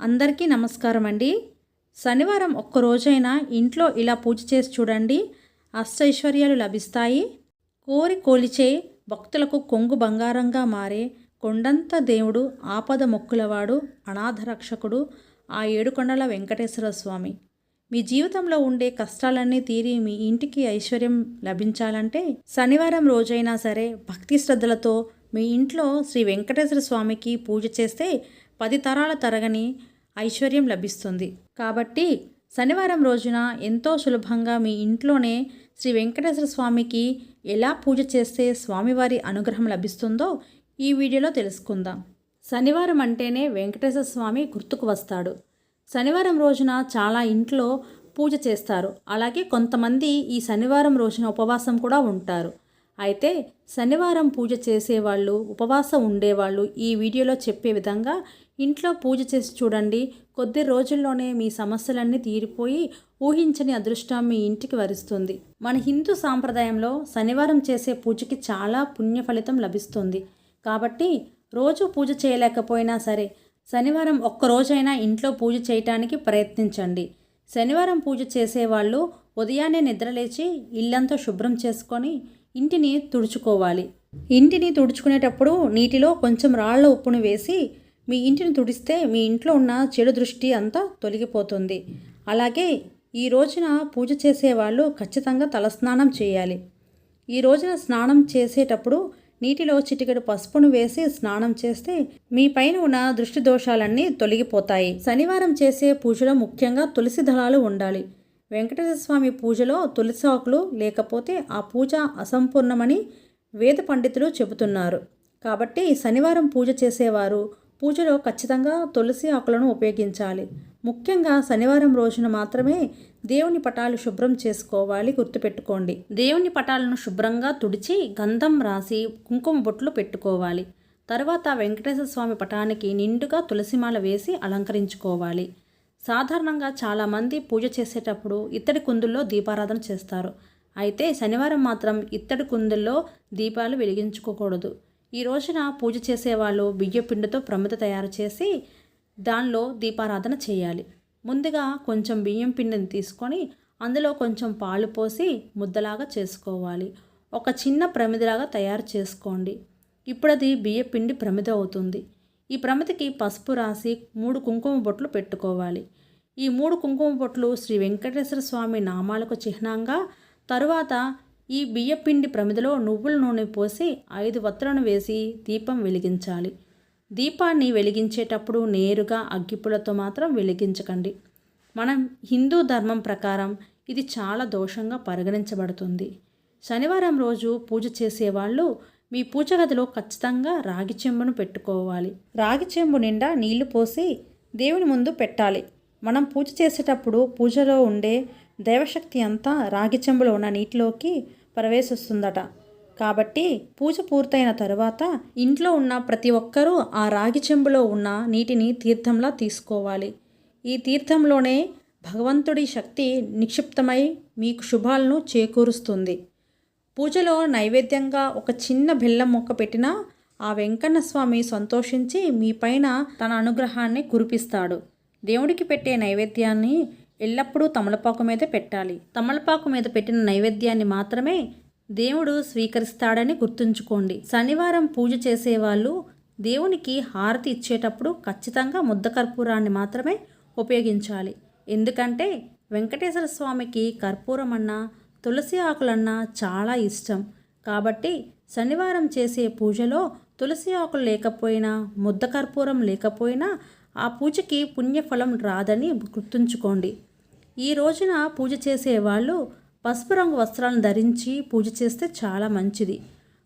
అందరికీ నమస్కారం అండి. శనివారం ఒక్క రోజైనా ఇంట్లో ఇలా పూజ చేసి చూడండి. అష్టైశ్వర్యాలు లభిస్తాయి. కోరి కోలిచే భక్తులకు కొంగు బంగారంగా మారే కొండంత దేవుడు ఆపద మొక్కులవాడు అనాథ రక్షకుడు ఆ ఏడుకొండల వెంకటేశ్వర స్వామి. మీ జీవితంలో ఉండే కష్టాలన్నీ తీరి మీ ఇంటికి ఐశ్వర్యం లభించాలంటే శనివారం రోజైనా సరే భక్తి శ్రద్ధలతో మీ ఇంట్లో శ్రీ వెంకటేశ్వర స్వామికి పూజ చేస్తే పది తరాల తరగని ఐశ్వర్యం లభిస్తుంది. కాబట్టి శనివారం రోజున ఎంతో సులభంగా మీ ఇంట్లోనే శ్రీ వెంకటేశ్వర స్వామికి ఎలా పూజ చేస్తే స్వామివారి అనుగ్రహం లభిస్తుందో ఈ వీడియోలో తెలుసుకుందాం. శనివారం అంటేనే వెంకటేశ్వర స్వామి గుర్తుకు వస్తాడు. శనివారం రోజున చాలా ఇంట్లో పూజ చేస్తారు. అలాగే కొంతమంది ఈ శనివారం రోజున ఉపవాసం కూడా ఉంటారు. అయితే శనివారం పూజ చేసేవాళ్ళు ఉపవాసం ఉండేవాళ్ళు ఈ వీడియోలో చెప్పే విధంగా ఇంట్లో పూజ చేసి చూడండి. కొద్ది రోజుల్లోనే మీ సమస్యలన్నీ తీరిపోయి ఊహించని అదృష్టం మీ ఇంటికి వరిస్తుంది. మన హిందూ సాంప్రదాయంలో శనివారం చేసే పూజకి చాలా పుణ్య ఫలితం లభిస్తుంది. కాబట్టి రోజు పూజ చేయలేకపోయినా సరే శనివారం ఒక్కరోజైనా ఇంట్లో పూజ చేయటానికి ప్రయత్నించండి. శనివారం పూజ చేసేవాళ్ళు ఉదయాన్నే నిద్రలేచి ఇల్లంతా శుభ్రం చేసుకొని ఇంటిని తుడుచుకోవాలి. ఇంటిని తుడుచుకునేటప్పుడు నీటిలో కొంచెం రాళ్ళ ఉప్పును వేసి మీ ఇంటిని తుడిస్తే మీ ఇంట్లో ఉన్న చెడు దృష్టి అంతా తొలగిపోతుంది. అలాగే ఈ రోజున పూజ చేసేవాళ్ళు ఖచ్చితంగా తలస్నానం చేయాలి. ఈ రోజున స్నానం చేసేటప్పుడు నీటిలో చిటికెడు పసుపును వేసి స్నానం చేస్తే మీ పైన ఉన్న దృష్టి దోషాలన్నీ తొలగిపోతాయి. శనివారం చేసే పూజలో ముఖ్యంగా తులసి దళాలు ఉండాలి. వెంకటేశ్వర స్వామి పూజలో తులసి ఆకులు లేకపోతే ఆ పూజ అసంపూర్ణమని వేద పండితులు చెబుతున్నారు. కాబట్టి శనివారం పూజ చేసేవారు పూజలో ఖచ్చితంగా తులసి ఆకులను ఉపయోగించాలి. ముఖ్యంగా శనివారం రోజున మాత్రమే దేవుని పటాలు శుభ్రం చేసుకోవాలి గుర్తుపెట్టుకోండి. దేవుని పటాలను శుభ్రంగా తుడిచి గంధం రాసి కుంకుమ బొట్లు పెట్టుకోవాలి. తర్వాత వెంకటేశ్వర స్వామి పటానికి నిండుగా తులసిమాల వేసి అలంకరించుకోవాలి. సాధారణంగా చాలామంది పూజ చేసేటప్పుడు ఇత్తడి కుందుల్లో దీపారాధన చేస్తారు. అయితే శనివారం మాత్రం ఇత్తడి కుందుల్లో దీపాలు వెలిగించుకోకూడదు. ఈ రోజున పూజ చేసేవాళ్ళు బియ్యపిండితో ప్రమిద తయారు చేసి దానిలో దీపారాధన చేయాలి. ముందుగా కొంచెం బియ్యం పిండిని తీసుకొని అందులో కొంచెం పాలు పోసి ముద్దలాగా చేసుకోవాలి. ఒక చిన్న ప్రమిదలాగా తయారు చేసుకోండి. ఇప్పుడు అది బియ్య పిండి ప్రమిద అవుతుంది. ఈ ప్రమితికి పసుపు రాసి మూడు కుంకుమ బొట్లు పెట్టుకోవాలి. ఈ మూడు కుంకుమ బొట్లు శ్రీ వెంకటేశ్వర స్వామి నామాలకు చిహ్నంగా తరువాత ఈ బియ్యపిండి ప్రమిదిలో నువ్వుల నూనె పోసి ఐదు వత్తులను వేసి దీపం వెలిగించాలి. దీపాన్ని వెలిగించేటప్పుడు నేరుగా అగ్గిపులతో మాత్రం వెలిగించకండి. మనం హిందూ ధర్మం ప్రకారం ఇది చాలా దోషంగా పరిగణించబడుతుంది. శనివారం రోజు పూజ చేసేవాళ్ళు మీ పూజగదిలో ఖచ్చితంగా రాగి చెంబును పెట్టుకోవాలి. రాగి చెంబు నిండా నీళ్ళు పోసి దేవుని ముందు పెట్టాలి. మనం పూజ చేసేటప్పుడు పూజలో ఉండే దైవశక్తి అంతా రాగి చెంబులో ఉన్న నీటిలోకి ప్రవేశిస్తుందట. కాబట్టి పూజ పూర్తయిన తరువాత ఇంట్లో ఉన్న ప్రతి ఒక్కరూ ఆ రాగి చెంబులో ఉన్న నీటిని తీర్థంలా తీసుకోవాలి. ఈ తీర్థంలోనే భగవంతుడి శక్తి నిక్షిప్తమై మీకు శుభాలను చేకూరుస్తుంది. పూజలో నైవేద్యంగా ఒక చిన్న బెల్లం మొక్క పెట్టినా ఆ వెంకన్న స్వామి సంతోషించి మీ పైన తన అనుగ్రహాన్ని కురిపిస్తాడు. దేవుడికి పెట్టే నైవేద్యాన్ని ఎల్లప్పుడూ తమలపాకు మీద పెట్టాలి. తమలపాకు మీద పెట్టిన నైవేద్యాన్ని మాత్రమే దేవుడు స్వీకరిస్తాడని గుర్తుంచుకోండి. శనివారం పూజ చేసేవాళ్ళు దేవునికి హారతి ఇచ్చేటప్పుడు ఖచ్చితంగా ముద్ద కర్పూరాన్ని మాత్రమే ఉపయోగించాలి. ఎందుకంటే వెంకటేశ్వర స్వామికి కర్పూరం అన్నా తులసి ఆకులన్నా చాలా ఇష్టం. కాబట్టి శనివారం చేసే పూజలో తులసి ఆకులు లేకపోయినా ముద్ద కర్పూరం లేకపోయినా ఆ పూజకి పుణ్యఫలం రాదని గుర్తుంచుకోండి. ఈ రోజున పూజ చేసేవాళ్ళు పసుపు రంగు వస్త్రాలను ధరించి పూజ చేస్తే చాలా మంచిది.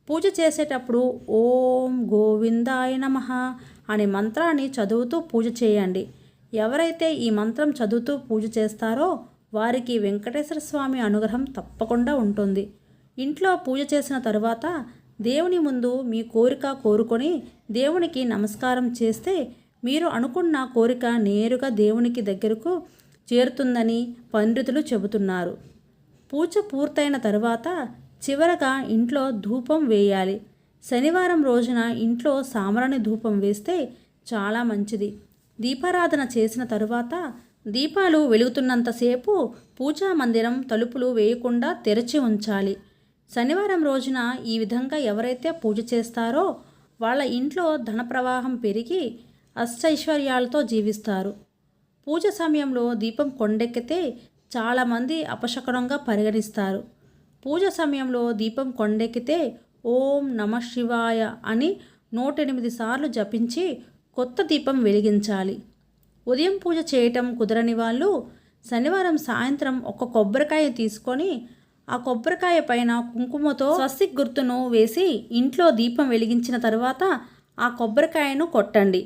పూజ చేసేటప్పుడు ఓం గోవిందాయ నమ అనే మంత్రాన్ని చదువుతూ పూజ చేయండి. ఎవరైతే ఈ మంత్రం చదువుతూ పూజ చేస్తారో వారికి వెంకటేశ్వర స్వామి అనుగ్రహం తప్పకుండా ఉంటుంది. ఇంట్లో పూజ చేసిన తరువాత దేవుని ముందు మీ కోరిక కోరుకొని దేవునికి నమస్కారం చేస్తే మీరు అనుకున్న కోరిక నేరుగా దేవునికి దగ్గరకు చేరుతుందని పండితులు చెబుతున్నారు. పూజ పూర్తయిన తరువాత చివరగా ఇంట్లో ధూపం వేయాలి. శనివారం రోజున ఇంట్లో సామరాణి ధూపం వేస్తే చాలా మంచిది. దీపారాధన చేసిన తరువాత దీపాలు వెలుగుతున్నంతసేపు పూజా మందిరం తలుపులు వేయకుండా తెరిచి ఉంచాలి. శనివారం రోజున ఈ విధంగా ఎవరైతే పూజ చేస్తారో వాళ్ళ ఇంట్లో ధన ప్రవాహం పెరిగి అష్టైశ్వర్యాలతో జీవిస్తారు. పూజ సమయంలో దీపం కొండెక్కితే చాలామంది అపశకనంగా పరిగణిస్తారు. పూజ సమయంలో దీపం కొండెక్కితే ఓం నమ శివాయ అని నూట ఎనిమిది సార్లు జపించి కొత్త దీపం వెలిగించాలి. ఉదయం పూజ చేయటం కుదరని వాళ్ళు శనివారం సాయంత్రం ఒక కొబ్బరికాయ తీసుకొని ఆ కొబ్బరికాయ పైన కుంకుమతో స్వస్తిక్ గుర్తును వేసి ఇంట్లో దీపం వెలిగించిన తర్వాత ఆ కొబ్బరికాయను కొట్టండి.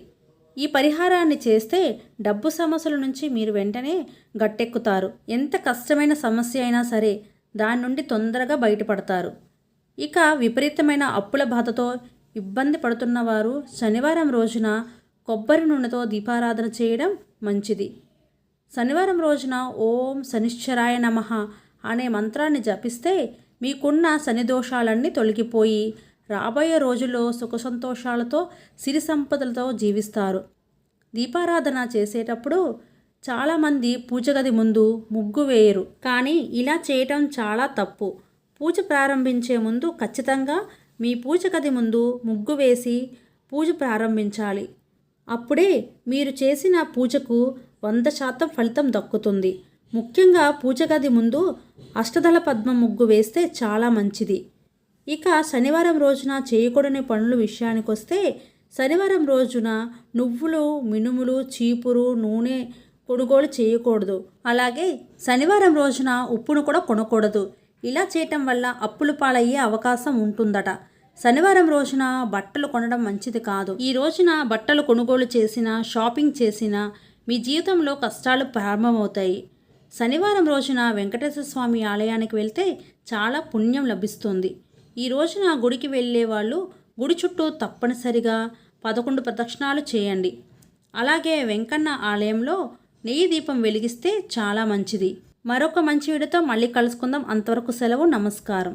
ఈ పరిహారాన్ని చేస్తే డబ్బు సమస్యల నుంచి మీరు వెంటనే గట్టెక్కుతారు. ఎంత కష్టమైన సమస్య అయినా సరే దాని నుండి తొందరగా బయటపడతారు. ఇక విపరీతమైన అప్పుల బాధతో ఇబ్బంది పడుతున్న వారు శనివారం రోజున కొబ్బరి నూనెతో దీపారాధన చేయడం మంచిది. శనివారం రోజున ఓం శనిశ్చరాయ నమః అనే మంత్రాన్ని జపిస్తే మీకున్న శని దోషాలన్నీ తొలగిపోయి రాబోయే రోజుల్లో సుఖ సంతోషాలతో సిరి సంపదలతో జీవిస్తారు. దీపారాధన చేసేటప్పుడు చాలామంది పూజ గది ముందు ముగ్గు వేయరు. కానీ ఇలా చేయటం చాలా తప్పు. పూజ ప్రారంభించే ముందు ఖచ్చితంగా మీ పూజ గది ముందు ముగ్గు వేసి పూజ ప్రారంభించాలి. అప్పుడే మీరు చేసిన పూజకు వంద శాతం ఫలితం దక్కుతుంది. ముఖ్యంగా పూజ గది ముందు అష్టదళ పద్మ ముగ్గు వేస్తే చాలా మంచిది. ఇక శనివారం రోజున చేయకూడని పనుల విషయానికొస్తే శనివారం రోజున నువ్వులు మినుములు చీపురు నూనె కొనుగోలు చేయకూడదు. అలాగే శనివారం రోజున ఉప్పును కూడా కొనకూడదు. ఇలా చేయటం వల్ల అప్పులు పాలయ్యే అవకాశం ఉంటుందట. శనివారం రోజున బట్టలు కొనడం మంచిది కాదు. ఈ రోజున బట్టలు కొనుగోలు చేసిన షాపింగ్ చేసిన మీ జీవితంలో కష్టాలు ప్రారంభమవుతాయి. శనివారం రోజున వెంకటేశ్వర స్వామి ఆలయానికి వెళ్తే చాలా పుణ్యం లభిస్తుంది. ఈ రోజున గుడికి వెళ్ళే వాళ్ళు గుడి చుట్టూ తప్పనిసరిగా పదకొండు ప్రదక్షిణాలు చేయండి. అలాగే వెంకన్న ఆలయంలో నెయ్యి దీపం వెలిగిస్తే చాలా మంచిది. మరొక మంచి వీడియోతో మళ్ళీ కలుసుకుందాం. అంతవరకు సెలవు నమస్కారం.